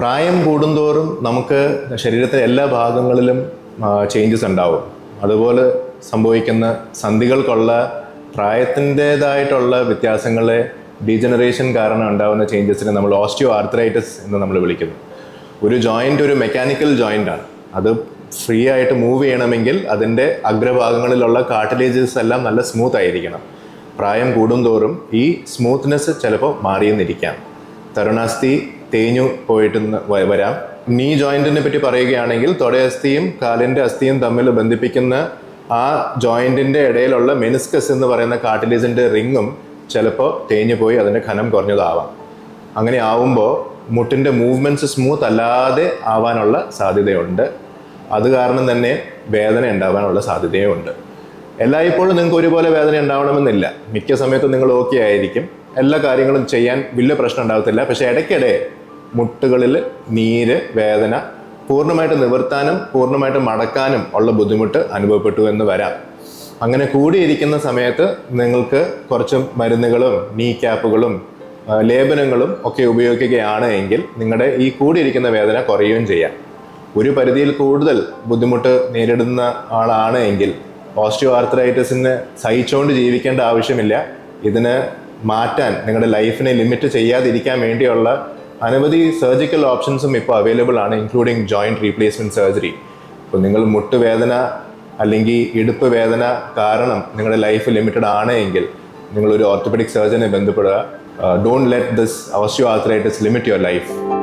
പ്രായം കൂടുന്തോറും നമുക്ക് ശരീരത്തിലെ എല്ലാ ഭാഗങ്ങളിലും ചേഞ്ചസ് ഉണ്ടാവും. അതുപോലെ സംഭവിക്കുന്ന സന്ധികൾക്കുള്ള പ്രായത്തിന്റെതായിട്ടുള്ള വ്യത്യാസങ്ങളെ ഡീജനറേഷൻ കാരണം ഉണ്ടാകുന്ന ചേഞ്ചസിനെ നമ്മൾ ഓസ്റ്റിയോ ആർത്രൈറ്റിസ് എന്ന് നമ്മൾ വിളിക്കുന്നു. ഒരു ജോയിന്റ് ഒരു മെക്കാനിക്കൽ ജോയിന്റ് ആണ്. അത് ഫ്രീ ആയിട്ട് മൂവ് ചെയ്യണമെങ്കിൽ അതിന്റെ അഗ്രഭാഗങ്ങളിലുള്ള കാർട്ടിലേജസ് എല്ലാം നല്ല സ്മൂത്ത് ആയിരിക്കണം. പ്രായം കൂടുന്തോറും ഈ സ്മൂത്ത്നെസ് ചിലപ്പോൾ മാറിയെന്നിരിക്കാം. തരുണാസ്ഥി തേഞ്ഞു പോയിട്ട് വരാം. നീ ജോയിന്റിനെ പറ്റി പറയുകയാണെങ്കിൽ തൊടയസ്ഥിയും കാലിന്റെ അസ്ഥിയും തമ്മിൽ ബന്ധിപ്പിക്കുന്ന ആ ജോയിന്റിന്റെ ഇടയിലുള്ള മെനിസ്കസ് എന്ന് പറയുന്ന കാർട്ടിലേജിന്റെ റിങ്ങും ചിലപ്പോൾ തേഞ്ഞു പോയി അതിന്റെ ഖനം കുറഞ്ഞതാവാം. അങ്ങനെ ആവുമ്പോൾ മുട്ടിന്റെ മൂവ്മെന്റ്സ് സ്മൂത്ത് അല്ലാതെ ആവാനുള്ള സാധ്യതയുണ്ട്. അത് കാരണം തന്നെ വേദന ഉണ്ടാവാനുള്ള സാധ്യതയുമുണ്ട് എല്ലായ്പ്പോഴും നിങ്ങൾക്ക് ഒരുപോലെ വേദന ഉണ്ടാവണമെന്നില്ല. മിക്ക സമയത്തും നിങ്ങൾ ഓക്കെ ആയിരിക്കും. എല്ലാ കാര്യങ്ങളും ചെയ്യാൻ വലിയ പ്രശ്നം ഉണ്ടാകത്തില്ല. പക്ഷേ ഇടയ്ക്കിടെ മുട്ടുകളിൽ നീര് വേദന പൂർണമായിട്ട് നിവർത്താനും പൂർണമായിട്ട് മടക്കാനും ഉള്ള ബുദ്ധിമുട്ട് അനുഭവപ്പെട്ടു എന്ന് വരാം. അങ്ങനെ കൂടിയിരിക്കുന്ന സമയത്ത് നിങ്ങൾക്ക് കുറച്ച് മരുന്നുകളും നീ ക്യാപ്പുകളും ലേപനങ്ങളും ഒക്കെ ഉപയോഗിക്കുകയാണ് എങ്കിൽ നിങ്ങളുടെ ഈ കൂടിയിരിക്കുന്ന വേദന കുറയുകയും ചെയ്യാം. ഒരു പരിധിയിൽ കൂടുതൽ ബുദ്ധിമുട്ട് നേരിടുന്ന ആളാണ് എങ്കിൽ ഓസ്റ്റിയോ ആർത്രൈറ്റിസിന് സഹിച്ചുകൊണ്ട് ജീവിക്കേണ്ട ആവശ്യമില്ല. ഇതിന് മാറ്റാൻ നിങ്ങളുടെ ലൈഫിനെ ലിമിറ്റ് ചെയ്യാതിരിക്കാൻ വേണ്ടിയുള്ള അനവധി സർജിക്കൽ ഓപ്ഷൻസും ഇപ്പോൾ അവൈലബിൾ ആണ് ഇൻക്ലൂഡിങ് ജോയിന്റ് റീപ്ലേസ്മെന്റ് സർജറി ഇപ്പോൾ നിങ്ങൾ മുട്ടുവേദന അല്ലെങ്കിൽ ഇടുപ്പ് വേദന കാരണം നിങ്ങളുടെ ലൈഫ് ലിമിറ്റഡ് ആണ് എങ്കിൽ നിങ്ങളൊരു ഓർത്തോപെഡിക് സർജനെ ബന്ധപ്പെടുക. Don't let this osteoarthritis limit your life